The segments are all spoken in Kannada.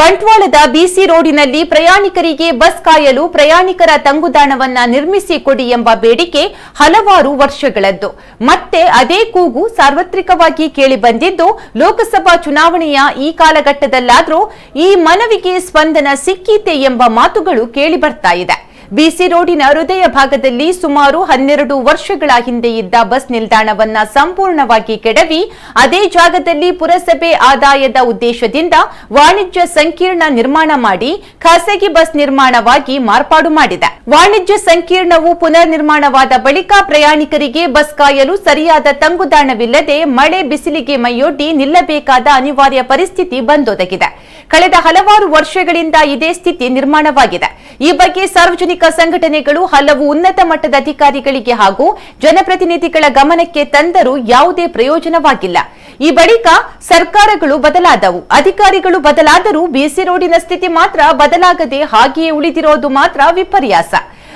ಬಂಟ್ವಾಳದ ಬಿಸಿ ರೋಡಿನಲ್ಲಿ ಪ್ರಯಾಣಿಕರಿಗೆ ಬಸ್ ಕಾಯಲು ಪ್ರಯಾಣಿಕರ ತಂಗುದಾಣವನ್ನ ನಿರ್ಮಿಸಿ ಕೊಡಿ ಎಂಬ ಬೇಡಿಕೆ ಹಲವಾರು ವರ್ಷಗಳದ್ದು. ಮತ್ತೆ ಅದೇ ಕೂಗು ಸಾರ್ವತ್ರಿಕವಾಗಿ ಕೇಳಿಬಂದಿದ್ದು ಲೋಕಸಭಾ ಚುನಾವಣೆಯ ಈ ಕಾಲಘಟ್ಟದಲ್ಲಾದರೂ ಈ ಮನವಿಗೆ ಸ್ಪಂದನ ಸಿಕ್ಕೀತೆ ಎಂಬ ಮಾತುಗಳು ಕೇಳಿಬರ್ತಾ ಇದೆ. ಬಿಸಿ ರೋಡಿನ ಹೃದಯ ಭಾಗದಲ್ಲಿ ಸುಮಾರು ಹನ್ನೆರಡು ವರ್ಷಗಳ ಹಿಂದೆ ಇದ್ದ ಬಸ್ ನಿಲ್ದಾಣವನ್ನ ಸಂಪೂರ್ಣವಾಗಿ ಕೆಡವಿ, ಅದೇ ಜಾಗದಲ್ಲಿ ಪುರಸಭೆ ಆದಾಯದ ಉದ್ದೇಶದಿಂದ ವಾಣಿಜ್ಯ ಸಂಕೀರ್ಣ ನಿರ್ಮಾಣ ಮಾಡಿ ಖಾಸಗಿ ಬಸ್ ನಿರ್ಮಾಣವಾಗಿ ಮಾರ್ಪಾಡು ಮಾಡಿದೆ. ವಾಣಿಜ್ಯ ಸಂಕೀರ್ಣವು ಪುನರ್ ನಿರ್ಮಾಣವಾದ ಬಳಿಕ ಪ್ರಯಾಣಿಕರಿಗೆ ಬಸ್ ಕಾಯಲು ಸರಿಯಾದ ತಂಗುದಾಣವಿಲ್ಲದೆ ಮಳೆ ಬಿಸಿಲಿಗೆ ಮೈಯೊಡ್ಡಿ ನಿಲ್ಲಬೇಕಾದ ಅನಿವಾರ್ಯ ಪರಿಸ್ಥಿತಿ ಬಂದೊದಗಿದೆ. ಕಳೆದ ಹಲವಾರು ವರ್ಷಗಳಿಂದ ಇದೇ ಸ್ಥಿತಿ ನಿರ್ಮಾಣವಾಗಿದೆ. ಈ ಬಗ್ಗೆ ಸಾರ್ವಜನಿಕ ಸಂಘಟನೆಗಳು ಹಲವು ಉನ್ನತ ಮಟ್ಟದ ಅಧಿಕಾರಿಗಳಿಗೆ ಹಾಗೂ ಜನಪ್ರತಿನಿಧಿಗಳ ಗಮನಕ್ಕೆ ತಂದರೂ ಯಾವುದೇ ಪ್ರಯೋಜನವಾಗಿಲ್ಲ. ಈ ಬಳಿಕ ಸರ್ಕಾರಗಳು ಬದಲಾದವು. ಅಧಿಕಾರಿಗಳು ಬದಲಾದರೂ ಬಿಸಿ ರೋಡಿನ ಸ್ಥಿತಿ ಮಾತ್ರ ಬದಲಾಗದೆ ಹಾಗೆಯೇ ಉಳಿದಿರೋದು ಮಾತ್ರ ವಿಪರ್ಯಾಸ.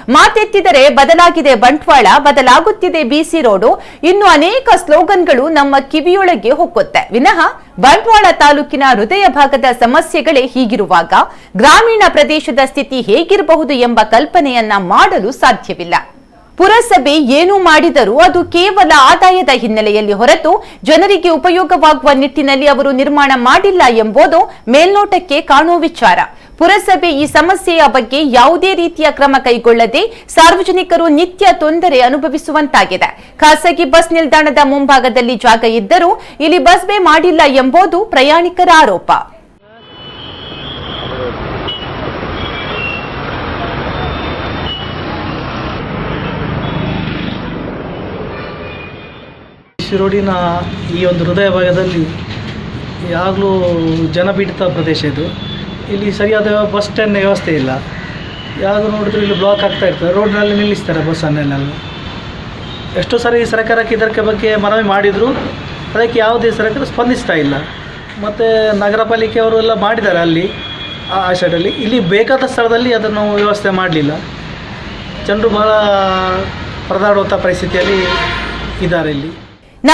ಮಾತೆತ್ತಿದರೆ ಬದಲಾಗಿದೆ ಬಂಟ್ವಾಳ, ಬದಲಾಗುತ್ತಿದೆ ಬಿಸಿ ರೋಡು. ಇನ್ನು ಅನೇಕ ಸ್ಲೋಗನ್ಗಳು ನಮ್ಮ ಕಿವಿಯೊಳಗೆ ಹೊಕ್ಕುತ್ತೆ. ವಿನಃ ಬಂಟ್ವಾಳ ತಾಲೂಕಿನ ಹೃದಯ ಭಾಗದ ಸಮಸ್ಯೆಗಳೇ ಹೀಗಿರುವಾಗ ಗ್ರಾಮೀಣ ಪ್ರದೇಶದ ಸ್ಥಿತಿ ಹೇಗಿರಬಹುದು ಎಂಬ ಕಲ್ಪನೆಯನ್ನ ಮಾಡಲು ಸಾಧ್ಯವಿಲ್ಲ. ಪುರಸಭೆ ಏನು ಮಾಡಿದರೂ ಅದು ಕೇವಲ ಆದಾಯದ ಹಿನ್ನೆಲೆಯಲ್ಲಿ ಹೊರತು ಜನರಿಗೆ ಉಪಯೋಗವಾಗುವ ನಿಟ್ಟಿನಲ್ಲಿ ಅವರು ನಿರ್ಮಾಣ ಮಾಡಿಲ್ಲ ಎಂಬುದು ಮೇಲ್ನೋಟಕ್ಕೆ ಕಾಣುವ ವಿಚಾರ. ಪುರಸಭೆ ಈ ಸಮಸ್ಯೆಯ ಬಗ್ಗೆ ಯಾವುದೇ ರೀತಿಯ ಕ್ರಮ ಕೈಗೊಳ್ಳದೆ ಸಾರ್ವಜನಿಕರು ನಿತ್ಯ ತೊಂದರೆ ಅನುಭವಿಸುವಂತಾಗಿದೆ. ಖಾಸಗಿ ಬಸ್ ನಿಲ್ದಾಣದ ಮುಂಭಾಗದಲ್ಲಿ ಜಾಗ ಇದ್ದರೂ ಇಲ್ಲಿ ಬಸ್ ಬೇ ಮಾಡಿಲ್ಲ ಎಂಬುದು ಪ್ರಯಾಣಿಕರ ಆರೋಪ. ಶಿರೋಡಿನ ಈ ಒಂದು ಹೃದಯ ಭಾಗದಲ್ಲಿ ಯಾವಾಗಲೂ ಜನಪೀಡಿತ ಪ್ರದೇಶ ಇದು. ಇಲ್ಲಿ ಸರಿಯಾದ ಬಸ್ ಸ್ಟ್ಯಾಂಡ್ನ ವ್ಯವಸ್ಥೆ ಇಲ್ಲ. ಯಾವಾಗ ನೋಡಿದ್ರು ಇಲ್ಲಿ ಬ್ಲಾಕ್ ಆಗ್ತಾ ಇರ್ತದೆ. ರೋಡ್ನಲ್ಲಿ ನಿಲ್ಲಿಸ್ತಾರೆ ಬಸ್ಸನ್ನೆಲ್ಲ ಎಷ್ಟೋ ಸಾರಿ ಸರ್ಕಾರಕ್ಕೆ ಇದಕ್ಕೆ ಬಗ್ಗೆ ಮನವಿ ಮಾಡಿದರೂ. ಅದಕ್ಕೆ ಯಾವುದೇ ಸರ್ಕಾರ ಸ್ಪಂದಿಸ್ತಾ ಇಲ್ಲ. ಮತ್ತು ನಗರ ಪಾಲಿಕೆಯವರು ಎಲ್ಲ ಮಾಡಿದ್ದಾರೆ ಅಲ್ಲಿ, ಆ ಸೈಡಲ್ಲಿ ಇಲ್ಲಿ ಬೇಕಾದ ಸ್ಥಳದಲ್ಲಿ ಅದನ್ನು ವ್ಯವಸ್ಥೆ ಮಾಡಲಿಲ್ಲ. ಜನರು ಬಹಳ ಪರದಾಡುವಂಥ ಪರಿಸ್ಥಿತಿಯಲ್ಲಿ ಇದ್ದಾರೆ ಇಲ್ಲಿ.